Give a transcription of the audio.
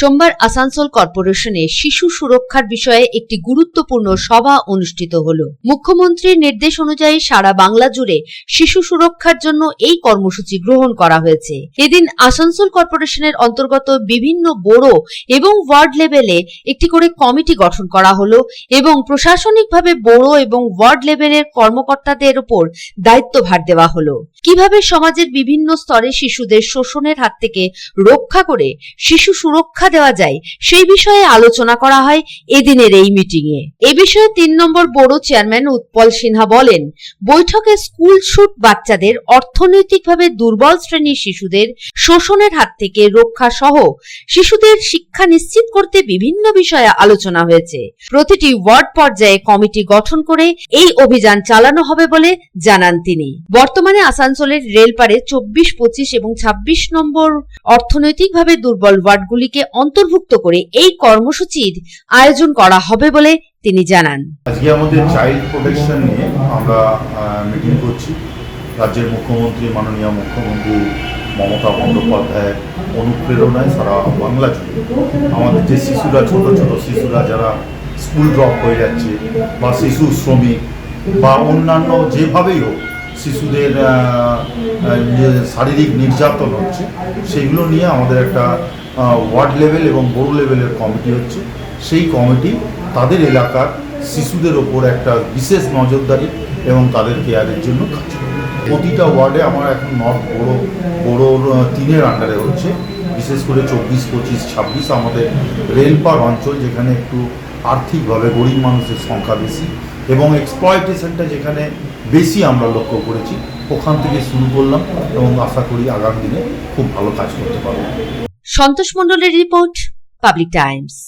সোমবার আসানসোল কর্পোরেশনে শিশু সুরক্ষার বিষয়ে একটি গুরুত্বপূর্ণ সভা অনুষ্ঠিত হল। মুখ্যমন্ত্রীর নির্দেশ অনুযায়ী সারা বাংলা জুড়ে শিশু সুরক্ষার জন্য এই কর্মসূচি গ্রহণ করা হয়েছে। এদিন আসানসোল কর্পোরেশনের অন্তর্গত বিভিন্ন বড় এবং ওয়ার্ড লেভেলে একটি করে কমিটি গঠন করা হলো এবং প্রশাসনিকভাবে বড় এবং ওয়ার্ড লেভেলের কর্মকর্তাদের উপর দায়িত্বভার দেওয়া হলো। কীভাবে সমাজের বিভিন্ন স্তরে শিশুদের শোষণের হাত থেকে রক্ষা করে শিশু সুরক্ষা দেওয়া যায়। সেই বিষয়ে আলোচনা করা হয় এদিনের এই মিটিং এ বিষয়ে তিন নম্বর বড় চেয়ারম্যান উৎপল সিনহা বলেন, বৈঠকে স্কুল ছুট বাচ্চাদের অর্থনৈতিকভাবে দুর্বল শ্রেণির শিশুদের শোষণের হাত থেকে রক্ষা সহ শিশুদের শিক্ষা নিশ্চিত করতে বিভিন্ন বিষয়ে আলোচনা হয়েছে। প্রতিটি ওয়ার্ড পর্যায়ে কমিটি গঠন করে এই অভিযান চালানো হবে বলে জানান তিনি। বর্তমানে আসানসোলের রেলপারে চব্বিশ পঁচিশ এবং ছাব্বিশ নম্বর অর্থনৈতিকভাবে দুর্বল ওয়ার্ডগুলিকে অন্তর্ভুক্ত করে এই কর্মসূচির আয়োজন করা হবে বলে তিনি জানান। আজকে আমাদের চাইল্ড প্রোটেকশন নিয়ে আমরা মিটিং করছি। রাজ্যের মুখ্যমন্ত্রী, মাননীয় মুখ্যমন্ত্রী মমতা বন্দ্যোপাধ্যায়ের অনুপ্রেরণায় সারা বাংলা জুড়ে। আমাদের যে শিশুরা, ছোট ছোট শিশুরা যারা স্কুল ড্রপ হয়ে যাচ্ছে বা শিশু শ্রমিক বা অন্যান্য যেভাবেই হোক, শিশুদের শারীরিক নির্যাতন হচ্ছে, সেগুলো নিয়ে আমাদের একটা ওয়ার্ড লেভেল এবং বড় লেভেলের কমিটি হচ্ছে। সেই কমিটি তাদের এলাকার শিশুদের ওপর একটা বিশেষ নজরদারি এবং তাদের কেয়ারের জন্য কাজ প্রতিটা ওয়ার্ডে আমার এখন নর্থ বড় বড় তিনের আন্ডারে হচ্ছে। বিশেষ করে চব্বিশ, পঁচিশ, ছাব্বিশ আমাদের রেলপার অঞ্চল, যেখানে একটু আর্থিকভাবে গরিব মানুষের সংখ্যা বেশি এবং এক্সপ্লয়টেশনটা যেখানে বেশি আমরা লক্ষ্য করেছি, ওখান থেকে শুরু করলাম এবং আশা করি আগামী দিনে খুব ভালো কাজ করতে পারব। সন্তোষ মন্ডলের রিপোর্ট পাবলিক টাইমস।